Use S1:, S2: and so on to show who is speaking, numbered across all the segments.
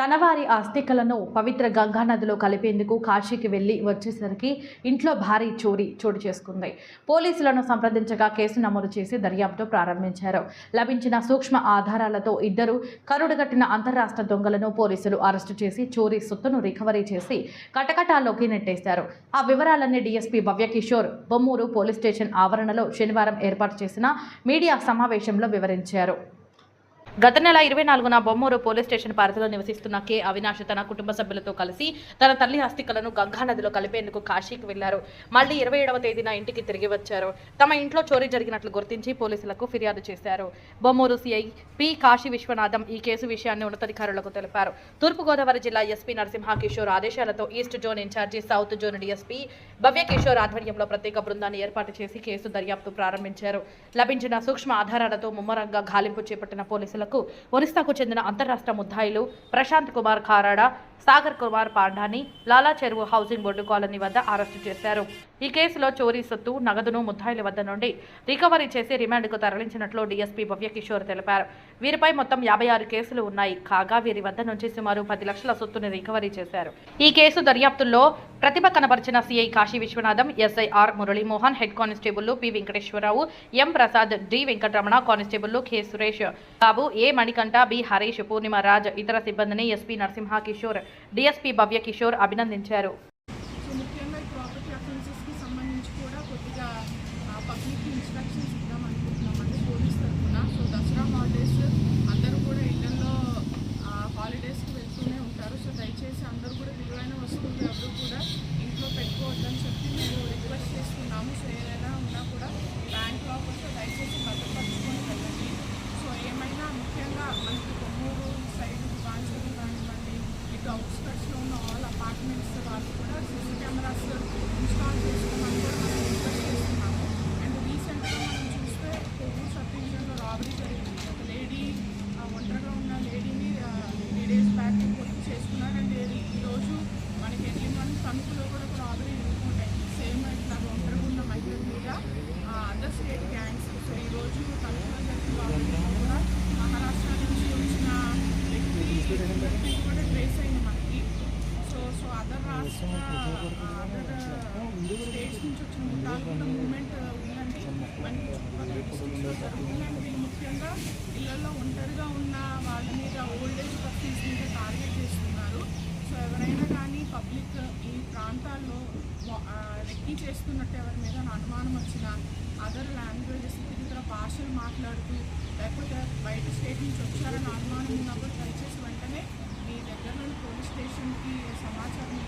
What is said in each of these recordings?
S1: తన వారి ఆస్తికలను పవిత్ర గంగా నదిలో కలిపేందుకు కాశీకి వెళ్ళి వచ్చేసరికి ఇంట్లో భారీ చోరీ చోటు చేసుకుంది. పోలీసులను సంప్రదించగా కేసు నమోదు చేసి దర్యాప్తు ప్రారంభించారు. లభించిన సూక్ష్మ ఆధారాలతో ఇద్దరు కరుడుగట్టిన అంతరాష్ట్ర దొంగలను పోలీసులు అరెస్టు చేసి చోరీ సొత్తును రికవరీ చేసి కటకటాల్లోకి నెట్టేశారు. ఆ వివరాలన్నీ DSP Bhavyakishore Bommuru police station ఆవరణలో శనివారం ఏర్పాటు చేసిన మీడియా సమావేశంలో వివరించారు. గత నెల ఇరవై నాలుగున బొమ్మూరు పోలీస్ స్టేషన్ పరిధిలో నివసిస్తున్న కె. అవినాష్ తన కుటుంబ సభ్యులతో కలిసి తన తల్లి అస్థికలను గంగా నదిలో కలిపేందుకు కాశీకి వెళ్ళారు మళ్ళీ ఇరవై ఏడవ తేదీన ఇంటికి తిరిగి వచ్చారు. తమ ఇంట్లో చోరీ జరిగినట్లు గుర్తించి పోలీసులకు ఫిర్యాదు చేశారు. Bommuru CI P. Kashi Viswanatham ఈ కేసు విషయాన్ని ఉన్నతాధికారులకు తెలిపారు. తూర్పుగోదావరి జిల్లా ఎస్పీ నరసింహ కిషోర్ ఆదేశాలతో east zone incharge south zone DSP Bhavya Kishore ఆధ్వర్యంలో ప్రత్యేక బృందాన్ని ఏర్పాటు చేసి కేసు దర్యాప్తు ప్రారంభించారు. లభించిన సూక్ష్మ ఆధారాలతో ముమ్మరంగా గాలింపు చేపట్టిన పోలీసులు కేసులకు ఒరిస్సాకు చెందిన అంతరాష్ట్ర ముద్దాయిలు Prashanth Kumar ఖారాడా Sagar Kumar పాండాని Lala Cheruvu housing board colony వద్ద అరెస్టు చేశారు. ఈ కేసులో చోరీ సొత్తు నగదును ముద్దాయిల వద్ద నుండి రికవరీ చేసి రిమాండ్కు తరలించినట్లు డీఎస్పీ భవ్య కిషోర్ తెలిపారు. వీరిపై మొత్తం యాభై ఆరు కేసులు ఉన్నాయి. కాగా వీరి వద్ద నుంచి సుమారు పది లక్షల సొత్తుని రికవరీ చేశారు. ఈ కేసు దర్యాప్తుల్లో ప్రతిభ కనబరిచిన CI Kashi Viswanatham SI R Muralimohan head constable P Venkateswararao M Prasad D Venkataramana constable K Suresh Babu A Manikanta B Harish Purnima Raj ఇతర సిబ్బందిని ఎస్పీ నరసింహ కిషోర్ డిఎస్పీ భవ్య కిషోర్ అభినందించారు
S2: సో ముఖ్యంగా ఈ ప్రాపర్టీ అఫెన్సెస్కి సంబంధించి కూడా కొద్దిగా పబ్లిక్ ఇన్స్ట్రక్షన్స్ ఇద్దాం అనుకుంటున్నామండి పోలీస్ తరఫున సో దసరా హాలిడేస్ అందరూ కూడా ఇళ్ళలో హాలిడేస్కి వెళ్తూనే ఉంటారు సో దయచేసి అందరూ కూడా విలువైన వస్తువులు ఎవరు కూడా ఇంట్లో పెట్టుకోవద్దని చెప్పి మేము రిక్వెస్ట్ చేస్తున్నాము సో ఏదైనా ఉన్నా కూడా బ్యాంక్ లాకర్స్ దయచేసి భద్రపరచుకొని వెళ్ళండి సో ఏమైనా ముఖ్యంగా మనకి కొమ్మూరు సైడ్ బాన్సూరు కానివ్వండి ఇటు అవుట్స్కట్స్లో ఉన్న ఆల్ అపార్ట్మెంట్స్ వాళ్ళు కూడా సీసీ నుంచి మూమెంట్ ఉందండి మనకి చుట్టుపక్కల ముఖ్యంగా ఇళ్ళలో ఒంటరిగా ఉన్న వాళ్ళ మీద ఓల్డ్ ఏజ్ పర్సన్స్ మీద టార్గెట్ చేస్తున్నారు. సో ఎవరైనా కానీ పబ్లిక్ ఈ ప్రాంతాల్లో వా- రెక్కి చేస్తున్నట్టు ఎవరి మీద అనుమానం వచ్చినా అదర్ లాంగ్వేజెస్ ఇతర భాషలు మాట్లాడుతూ లేకపోతే బయట స్టేట్ నుంచి వచ్చారని అనుమానం ఉన్నప్పుడు దయచేసి వెంటనే మీ దగ్గరలోని పోలీస్ స్టేషన్కి సమాచారం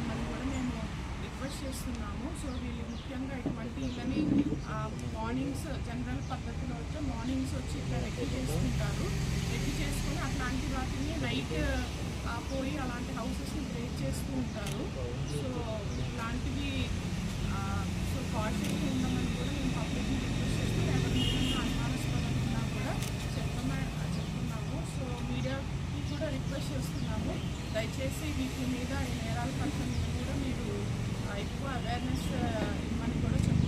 S2: చేస్తున్నాము. సో వీళ్ళు ముఖ్యంగా ఇటువంటి ఇళ్ళని మార్నింగ్స్ జనరల్ పద్ధతిలో వచ్చే మార్నింగ్స్ వచ్చి ఇట్లా రెడ్డి చేసుకుంటారు. రెడ్డి చేసుకొని అట్లాంటి వాటిని నైట్ పోయి అలాంటి హౌసెస్ని బ్రేక్ చేస్తూ ఉంటారు సో ఇలాంటివి సో కాషన్గా ఉండమని కూడా మేము పబ్లిక్ని రిక్వెస్ట్ చేస్తూ. ఎవరి మీద ఉన్నా కూడా చెప్తున్నా చెప్తున్నాము. సో మీడియాకి కూడా రిక్వెస్ట్ చేస్తున్నాము. దయచేసి వీటి మీద ఈ నేరాల పట్ల ఎక్కువ అవేర్నెస్ ఇవ్వమని uh, కూడా చెప్తాను